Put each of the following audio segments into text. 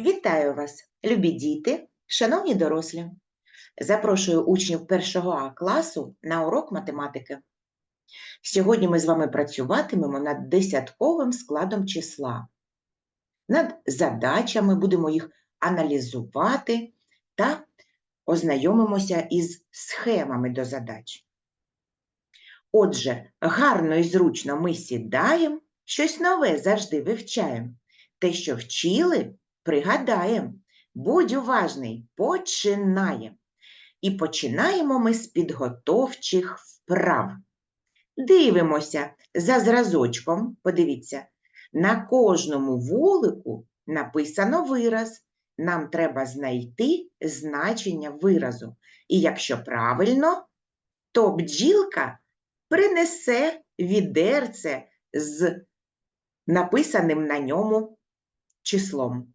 Вітаю вас, любі діти, шановні дорослі. Запрошую учнів 1 А класу на урок математики. Сьогодні ми з вами працюватимемо над десятковим складом числа. Над задачами будемо їх аналізувати та ознайомимося із схемами до задач. Отже, гарно і зручно ми сідаємо, щось нове завжди вивчаємо. Те, що вчили, пригадаєм. Будь уважний, починаємо. І починаємо ми з підготовчих вправ. Дивимося за зразочком, подивіться, на кожному вулику написано вираз. Нам треба знайти значення виразу. І якщо правильно, то бджілка принесе відерце з написаним на ньому числом.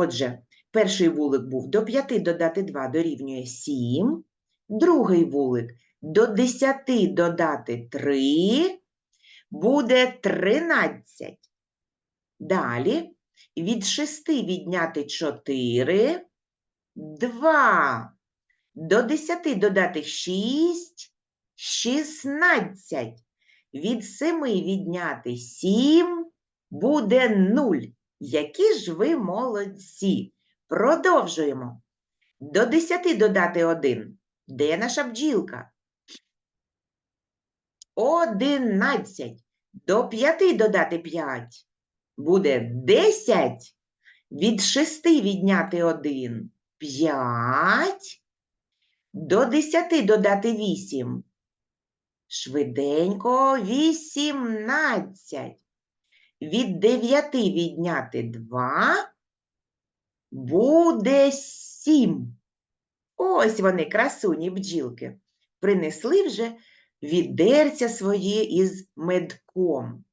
Отже, перший вулик був до 5 додати 2 дорівнює 7, другий вулик до 10 додати 3 буде 13. Далі від 6 відняти 4 2. До 10 додати 6 16. Від 7 відняти 7 буде 0. Які ж ви молодці! Продовжуємо. До 10 додати 1. Де наша бджілка? 11. До 5 додати 5. Буде 10. Від 6 відняти 1. 5. До 10 додати 8. Швиденько 18. Від 9 відняти 2 буде 7. Ось вони, красуні бджілки, принесли вже відерця своє із медком.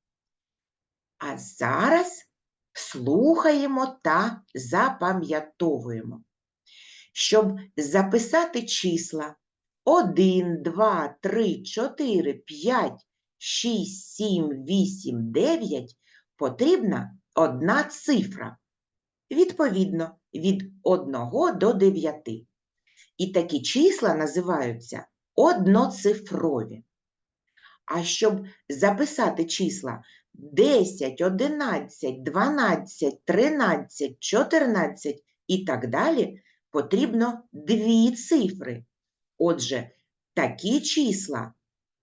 А зараз слухаємо та запам'ятовуємо. Щоб записати числа 1, 2, 3, 4, 5, 6, 7, 8, 9 потрібна одна цифра. Відповідно, від 1 до 9. І такі числа називаються одноцифрові. А щоб записати числа 10, 11, 12, 13, 14 і так далі, потрібно дві цифри. Отже, такі числа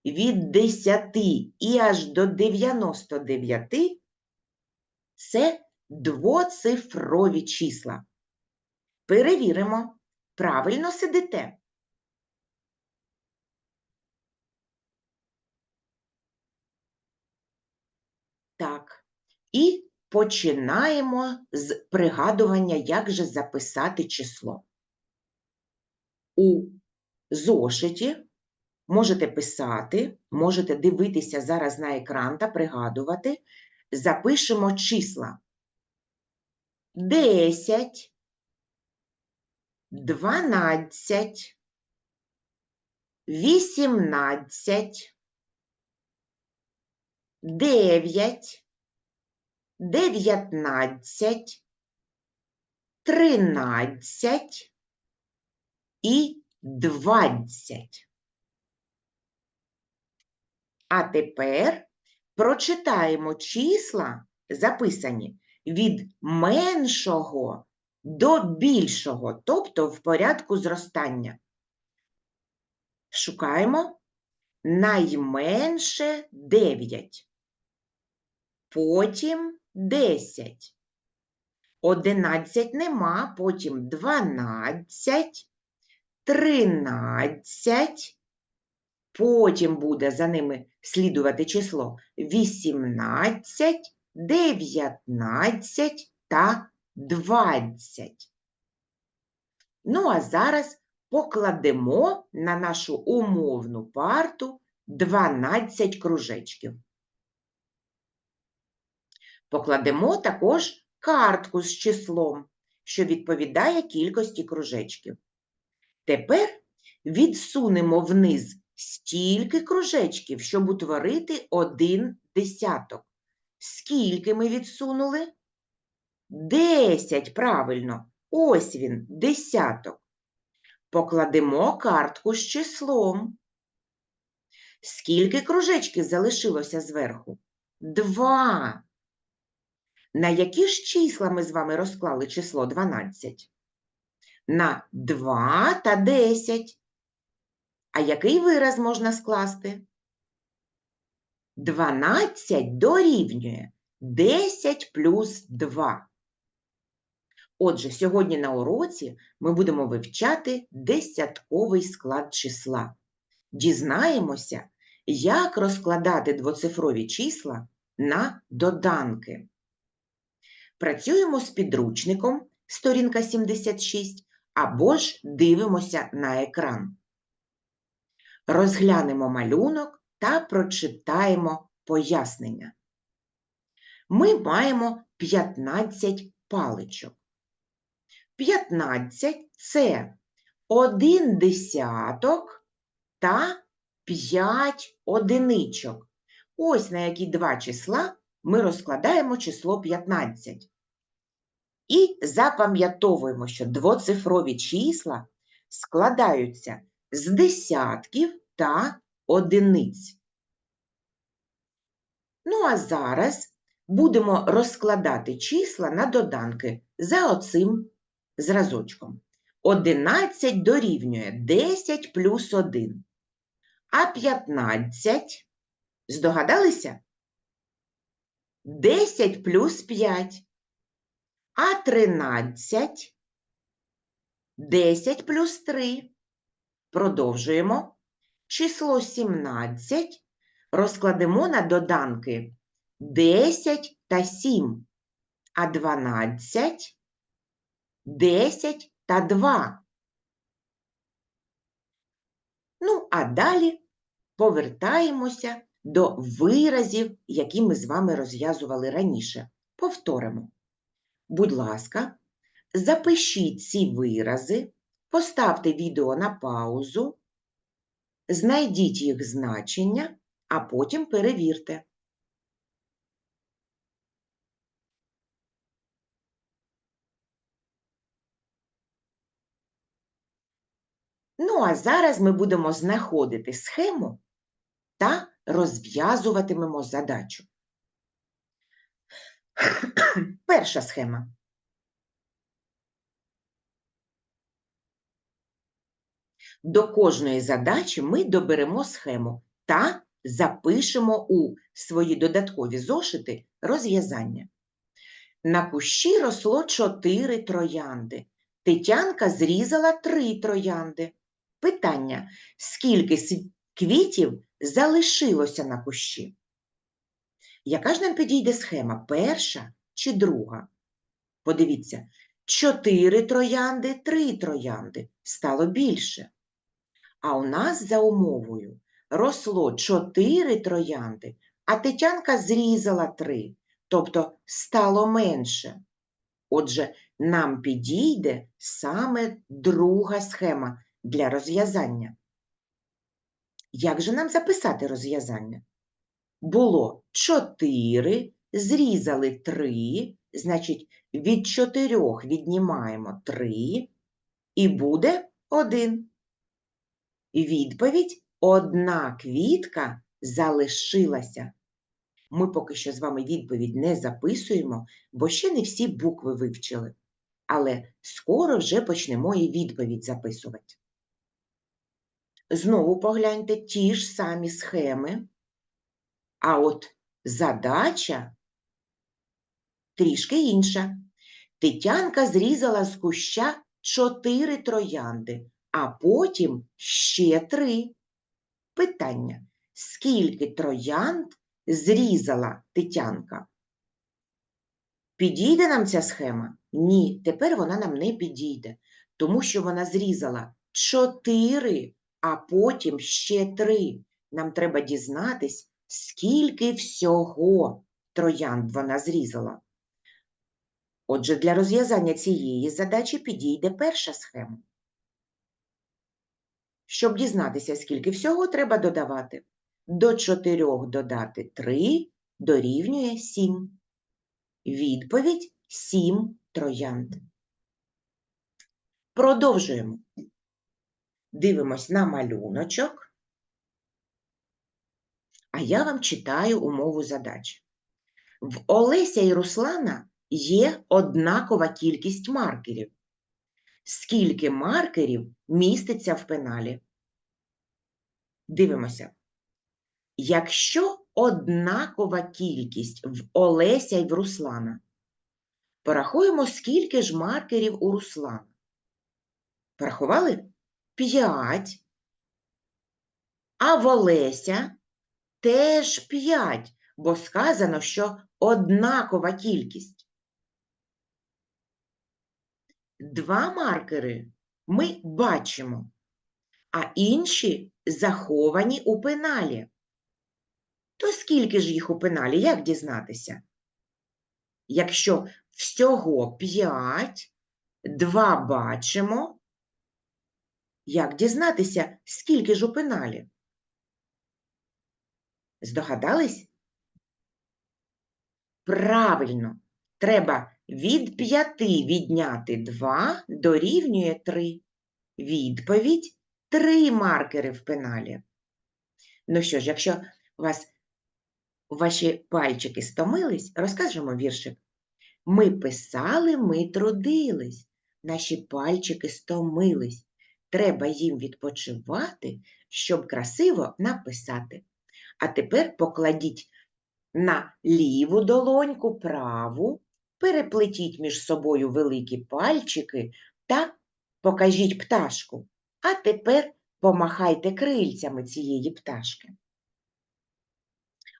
від 10 і аж до 99 це двоцифрові числа. Перевіримо, правильно сидите. Так, і починаємо з пригадування, як же записати число. У зошиті можете писати, можете дивитися зараз на екран та пригадувати. Запишемо числа. 10, 12, 18, 9, 19, 13 і 20. А тепер прочитаємо числа, записані від меншого до більшого, тобто в порядку зростання. Шукаємо найменше 9, потім 10. 11 нема, потім 12, 13, потім буде за ними слідувати число 18, 19 та 20. Ну, а зараз покладемо на нашу умовну парту 12 кружечків. Покладемо також картку з числом, що відповідає кількості кружечків. Тепер відсунемо вниз стільки кружечків, щоб утворити один десяток. Скільки ми відсунули? 10, правильно. Ось він, десяток. Покладемо картку з числом. Скільки кружечків залишилося зверху? Два. На які ж числа ми з вами розклали число 12? На 2 та 10. А який вираз можна скласти? 12 дорівнює 10 плюс 2. Отже, сьогодні на уроці ми будемо вивчати десятковий склад числа. Дізнаємося, як розкладати двоцифрові числа на доданки. Працюємо з підручником, сторінка 76, або ж дивимося на екран. Розглянемо малюнок та прочитаємо пояснення. Ми маємо 15 паличок. 15 – це один десяток та 5 одиничок. Ось на які два числа ми розкладаємо число 15. І запам'ятовуємо, що двоцифрові числа складаються з десятків та одиниць. Ну а зараз будемо розкладати числа на доданки за оцим зразочком. 11 дорівнює 10 плюс 1. А 15, здогадалися? 10 плюс 5. А 13 – 10 плюс 3. Продовжуємо. Число 17 розкладемо на доданки 10 та 7, а 12 – 10 та 2. Ну, а далі повертаємося до виразів, які ми з вами розв'язували раніше. Повторимо. Будь ласка, запишіть ці вирази, поставте відео на паузу, знайдіть їх значення, а потім перевірте. Ну, а зараз ми будемо знаходити схему та розв'язуватимемо задачу. Перша схема. До кожної задачі ми доберемо схему та запишемо у свої додаткові зошити розв'язання. На кущі росло чотири троянди. Тетянка зрізала три троянди. Питання: скільки квітів залишилося на кущі? Яка ж нам підійде схема? Перша чи друга? Подивіться, чотири троянди, три троянди. Стало більше. А у нас за умовою росло чотири троянди, а Тетянка зрізала три, тобто стало менше. Отже, нам підійде саме друга схема для розв'язання. Як же нам записати розв'язання? Було 4, зрізали 3, значить від 4 віднімаємо 3 і буде 1. Відповідь одна квітка залишилася. Ми поки що з вами відповідь не записуємо, бо ще не всі букви вивчили. Але скоро вже почнемо і відповідь записувати. Знову погляньте ті ж самі схеми. А от задача трішки інша. Тетянка зрізала з куща чотири троянди, а потім ще три. Питання: скільки троянд зрізала Тетянка? Підійде нам ця схема? Ні, тепер вона нам не підійде, тому що вона зрізала чотири, а потім ще три. Нам треба дізнатись, скільки всього троянд вона зрізала. Отже, для розв'язання цієї задачі підійде перша схема. Щоб дізнатися, скільки всього треба додавати. До 4 додати 3 дорівнює 7. Відповідь 7 троянд. Продовжуємо. Дивимось на малюночок. А я вам читаю умову задачі. В Олеся і Руслана є однакова кількість маркерів. Скільки маркерів міститься в пеналі? Дивимося. Якщо однакова кількість в Олеся і в Руслана, порахуємо, скільки ж маркерів у Руслана. Порахували? 5. А в Олеся теж 5, бо сказано, що однакова кількість. Два маркери ми бачимо, а інші заховані у пеналі. То скільки ж їх у пеналі, як дізнатися? Якщо всього 5, два бачимо, як дізнатися, скільки ж у пеналі? Здогадались? Правильно, треба від 5 відняти 2 дорівнює 3. Відповідь 3 маркери в пеналі. Ну що ж, якщо вас ваші пальчики стомились, розкажемо віршик. Ми писали, ми трудились, наші пальчики стомились. Треба їм відпочивати, щоб красиво написати. А тепер покладіть на ліву долоньку праву, переплетіть між собою великі пальчики та покажіть пташку. А тепер помахайте крильцями цієї пташки.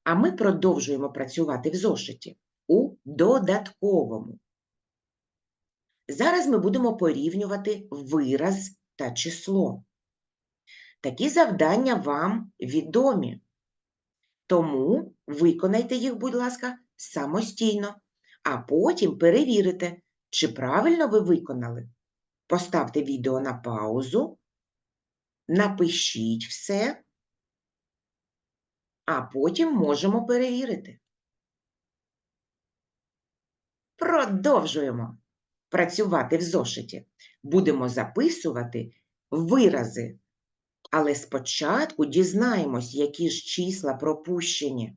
А ми продовжуємо працювати в зошиті у додатковому. Зараз ми будемо порівнювати вираз та число. Такі завдання вам відомі. Тому виконайте їх, будь ласка, самостійно, а потім перевірите, чи правильно ви виконали. Поставте відео на паузу, напишіть все, а потім можемо перевірити. Продовжуємо працювати в зошиті. Будемо записувати вирази але спочатку дізнаємось, які ж числа пропущені.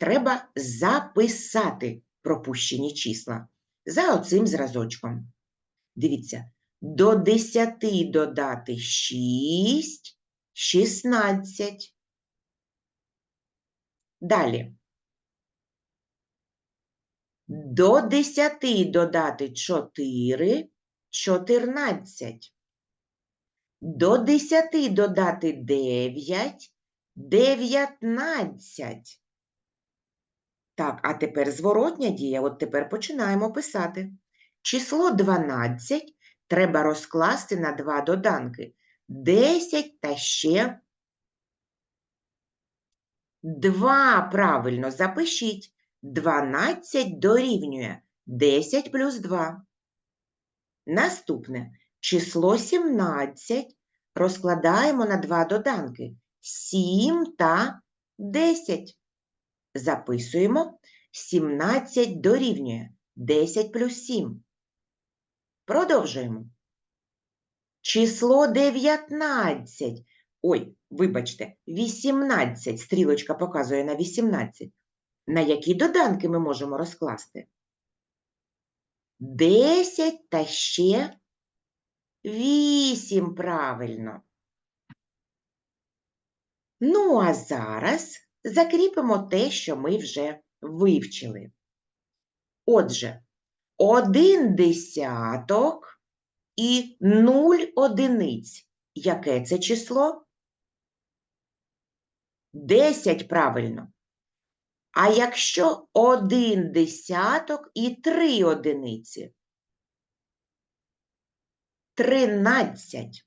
Треба записати пропущені числа за оцим зразочком. Дивіться, до 10 додати 6, 16. Далі. До 10 додати 4, 14. До 10 додати 9, 19. Так, а тепер зворотня дія. От тепер починаємо писати. Число 12 треба розкласти на два доданки. 10 та ще 2. Правильно запишіть. 12 дорівнює 10 плюс 2. Наступне Число 17 розкладаємо на два доданки 7 та 10. Записуємо 17 дорівнює 10 плюс 7. Продовжуємо. Число 19. Ой, вибачте, 18. Стрілочка показує на 18. На які доданки ми можемо розкласти? 10 та ще Вісім правильно. Ну, а зараз закріпимо те, що ми вже вивчили. Отже, один десяток і нуль одиниць. Яке це число? Десять правильно. А якщо один десяток і три одиниці? тринадцять.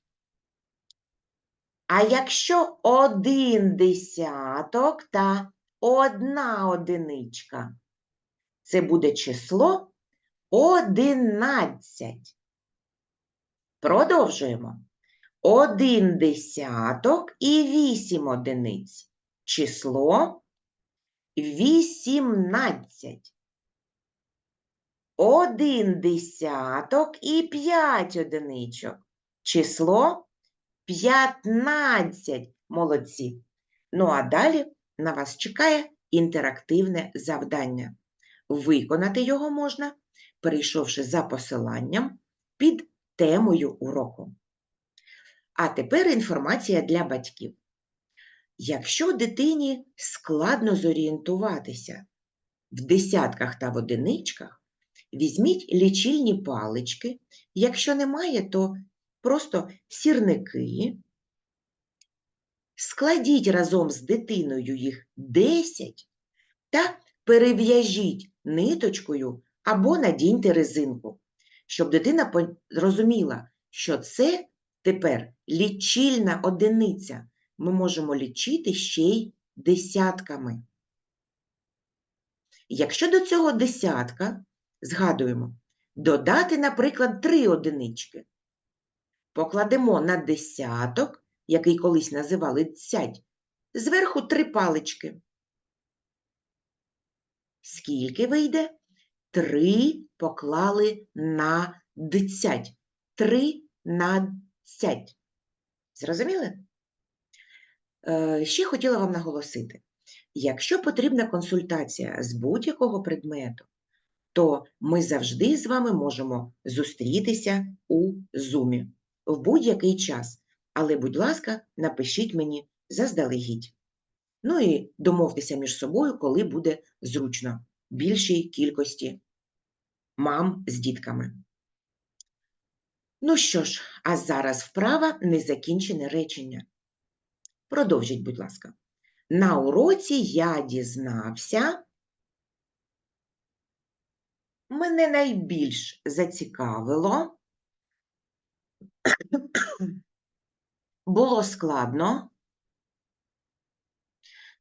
А якщо один десяток та одна одиничка, це буде число одинадцять. Продовжуємо. Один десяток і вісім одиниць. Число вісімнадцять. один десяток і п'ять одиничок. Число 15. Молодці. Ну а далі на вас чекає інтерактивне завдання. Виконати його можна, перейшовши за посиланням під темою уроку. А тепер інформація для батьків. Якщо дитині складно зорієнтуватися в десятках та в одиничках, візьміть лічильні палички. Якщо немає, то просто сірники. Складіть разом з дитиною їх 10 та перев'яжіть ниточкою або надіньте резинку, щоб дитина зрозуміла, що це тепер лічильна одиниця. Ми можемо лічити ще й десятками. Якщо до цього десятка, згадуємо, додати, наприклад, три одинички, покладемо на десяток, який колись називали цять, зверху три палички. Скільки вийде? Три поклали на дцять. Три на цять. Зрозуміли? Е, Ще хотіла вам наголосити, якщо потрібна консультація з будь-якого предмету, то ми завжди з вами можемо зустрітися у Zoom в будь-який час. Але, будь ласка, напишіть мені заздалегідь. Ну і домовтеся між собою, коли буде зручно більшій кількості мам з дітками. Ну що ж, а зараз вправа незакінчене речення. Продовжіть, будь ласка. На уроці я дізнався. Мене найбільш зацікавило. Було складно.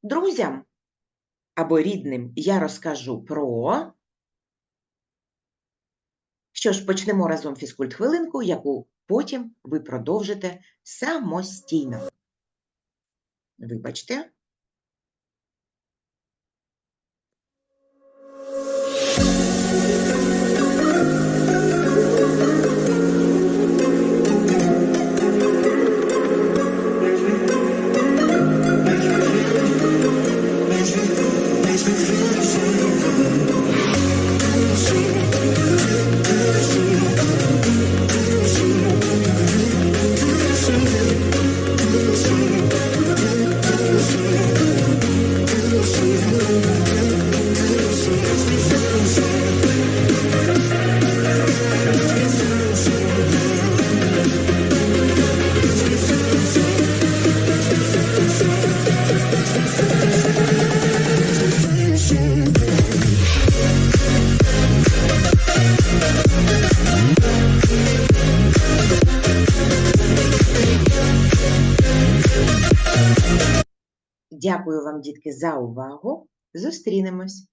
Друзям або рідним я розкажу про. Що ж, почнемо разом фізкульт-хвилинку, яку потім ви продовжите самостійно. Вибачте. Дітки, за увагу. Зустрінемось.